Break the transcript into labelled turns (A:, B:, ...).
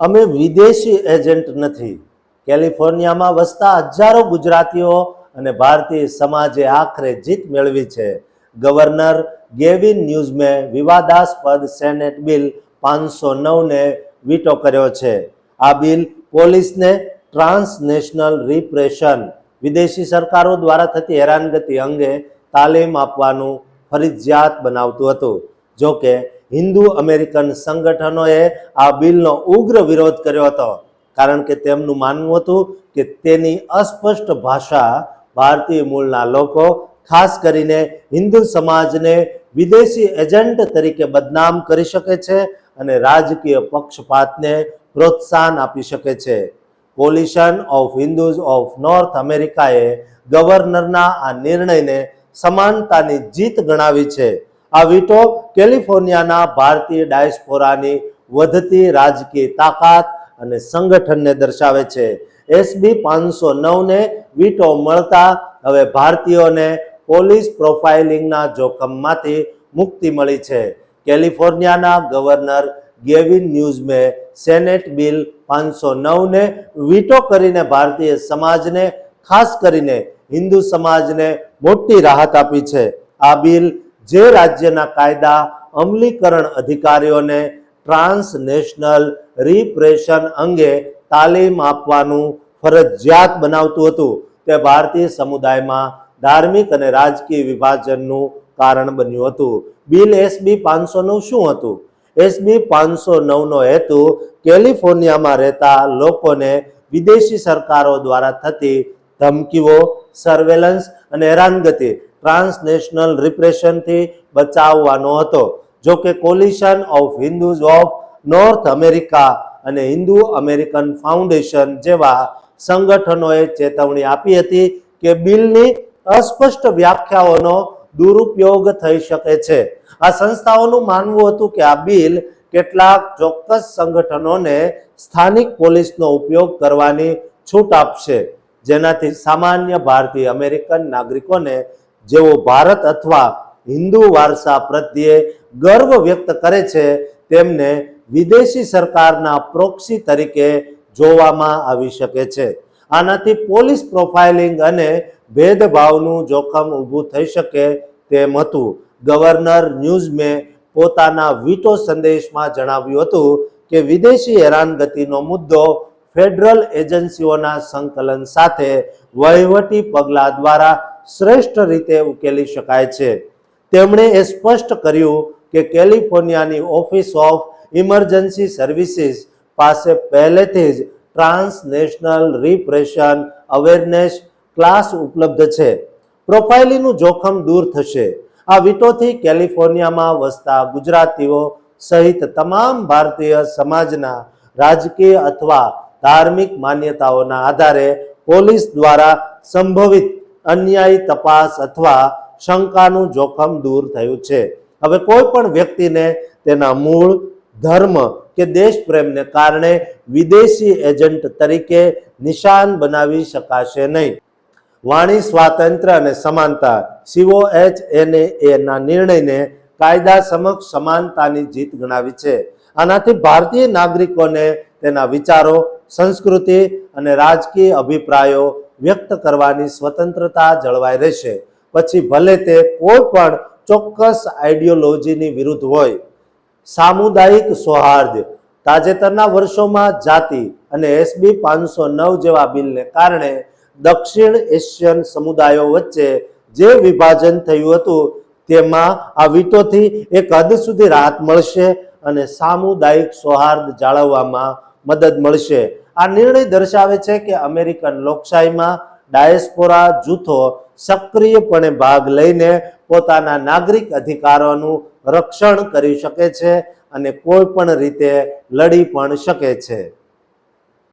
A: અમે વિદેશી એજન્ટ નથી. કેલિફોર્નિયામાં વસતા હજારો ગુજરાતીઓ અને ભારતીય સમાજે આખરે જીત મેળવી છે. ગવર્નર ગેવિન ન્યૂઝમે વિવાદાસ્પદ સેનેટ બિલ પાંચસો નવને વીટો કર્યો છે. આ બિલ પોલીસને ટ્રાન્સનેશનલ રિપ્રેશન, વિદેશી સરકારો દ્વારા થતી હેરાનગતિ અંગે તાલીમ આપવાનું ફરજિયાત બનાવતું હતું. જો કે હિન્દુ અમેરિકન સંગઠનોએ આ બિલનો ઉગ્ર વિરોધ કર્યો હતો. કારણ કે તેમનું માનવું હતું કે તેની અસ્પષ્ટ ભાષા ભારતીય મૂળના લોકો, ખાસ કરીને હિન્દુ સમાજને વિદેશી એજન્ટ તરીકે બદનામ કરી શકે છે અને રાજકીય પક્ષપાતને પ્રોત્સાહન આપી શકે છે. Coalition of Hindus of north અમેરિકાએ ગવર્નરના આ નિર્ણયને સમાનતાની જીત ગણાવી છે. આ વીટો કેલિફોર્નિયાના ભારતીય ડાયસ્પોરાની વધતી રાજકીય તાકાત અને સંગઠનને દર્શાવે છે. એસબી પાંચસો નવને વીટો મળતા હવે ભારતીયોને પોલીસ પ્રોફાઇલિંગના જોખમમાંથી મુક્તિ મળી છે. કેલિફોર્નિયાના ગવર્નર ગેવિન ન્યૂઝમે સેનેટ બિલ પાંચસો નવને વીટો કરીને ભારતીય સમાજને, ખાસ કરીને હિન્દુ સમાજને મોટી રાહત આપી છે. આ બિલ જે રાજ્યના કાયદા, અમલીકરણ અધિકારીઓને ટ્રાન્સનેશનલ રિપ્રેશન અંગે તાલીમ આપવાનું ફરજિયાત બનાવતું હતું. તે ભારતીય સમુદાયમાં ધાર્મિક અને રાજકીય વિભાજનનું કારણ બન્યું હતું. બિલ એસબી પાંચસો નવ શું હતું? એસબી પાંચસો નવનો હેતુ કેલિફોર્નિયામાં રહેતા લોકોને વિદેશી સરકારો દ્વારા થતી ધમકીઓ સર્વેલન્સ અને હેરાનગતિ ટ્રાન્સનેશનલ રિપ્રેશનથી બચાવવાનો હતો. જો કે coalition of Hindus of north America અને હિન્દુ અમેરિકન ફાઉન્ડેશન જેવા સંગઠનોએ ચેતવણી આપી હતી કે બિલની અસ્પષ્ટ વ્યાખ્યાઓનો દુરુપયોગ થઈ શકે છે. આ સંસ્થાઓનું માનવું હતું કે આ બિલ કેટલાક ચોક્કસ સંગઠનોને સ્થાનિક પોલીસનો ઉપયોગ કરવાની છૂટ આપશે, જેનાથી સામાન્ય ભારતીય અમેરિકન નાગરિકોને જેઓ ભારત અથવા હિન્દુ વારસા પ્રત્યે ગર્વ વ્યક્ત કરે છે, તેમને વિદેશી સરકારના પ્રોક્સી તરીકે જોવામાં આવી શકે છે. આનાથી પોલીસ પ્રોફાઇલિંગ અને ભેદભાવનું જોખમ ઊભું થઈ શકે તેમ હતું. ગવર્નર ન્યૂઝમે પોતાના વીટો સંદેશમાં જણાવ્યું હતું કે વિદેશી હેરાનગતિનો મુદ્દો ફેડરલ એજન્સીઓના સંકલન સાથે વહીવટી પગલાં દ્વારા શ્રેષ્ઠ રીતે ઉકેલી શકાય છે. તેમણે એ સ્પષ્ટ કર્યું કે કેલિફોર્નિયાની ઓફિસ ઓફ ઇમરજન્સી સર્વિસીસ પાસે પહેલેથી જ ટ્રાન્સનેશનલ રિપ્રેશન અવેરનેસ ક્લાસ ઉપલબ્ધ છે. પ્રોફાઇલીનું જોખમ દૂર થશે. આ વિટોથી કેલિફોર્નિયામાં વસતા ગુજરાતીઓ સહિત તમામ ભારતીય સમાજના રાજકીય અથવા ધાર્મિક માન્યતાઓના આધારે પોલીસ દ્વારા સંભવિત અન્યાયી, તપાસ અથવા શંકાનું જોખમ દૂર થયું છે. હવે કોઈ પણ વ્યક્તિને તેના મૂળ, ધર્મ કે દેશ પ્રેમને કારણે વિદેશી એજન્ટ તરીકે નિશાન બનાવી શકાશે નહીં. વાણી સ્વાતંત્ર્ય અને સમાનતા સીઓએચ એને એના નિર્ણયને કાયદા સમક્ષ સમાનતાની જીત ગણાવી છે. આનાથી ભારતીય નાગરિકોને તેના વિચારો, સંસ્કૃતિ અને રાજકીય અભિપ્રાયો વ્યક્ત કરવાની સ્વતંત્રતા જળવાઈ રહેશે. પછી ભલે તે કોઈ પણ ચોક્કસ આઈડિયોલોજીની વિરુદ્ધ હોય. સામુદાયિક સૌહાર્દ, તાજેતરના વર્ષોમાં જાતિ અને એસબી પાંચસો નવ જેવા બિલને કારણે દક્ષિણ એશિયન સમુદાયો વચ્ચે જે વિભાજન થયું હતું, તેમાં આ વિટોથી એક હદ સુધી રાહત મળશે અને સામુદાયિક સૌહાર્દ જાળવવામાં મદદ મળશે. આ નિર્ણય દર્શાવે છે કે અમેરિકન લોકશાહીમાં ડાયસ્પોરા જૂથો સક્રિયપણે ભાગ લઈને પોતાના નાગરિક અધિકારોનું રક્ષણ કરી શકે છે અને કોઈ પણ રીતે લડી પણ શકે છે.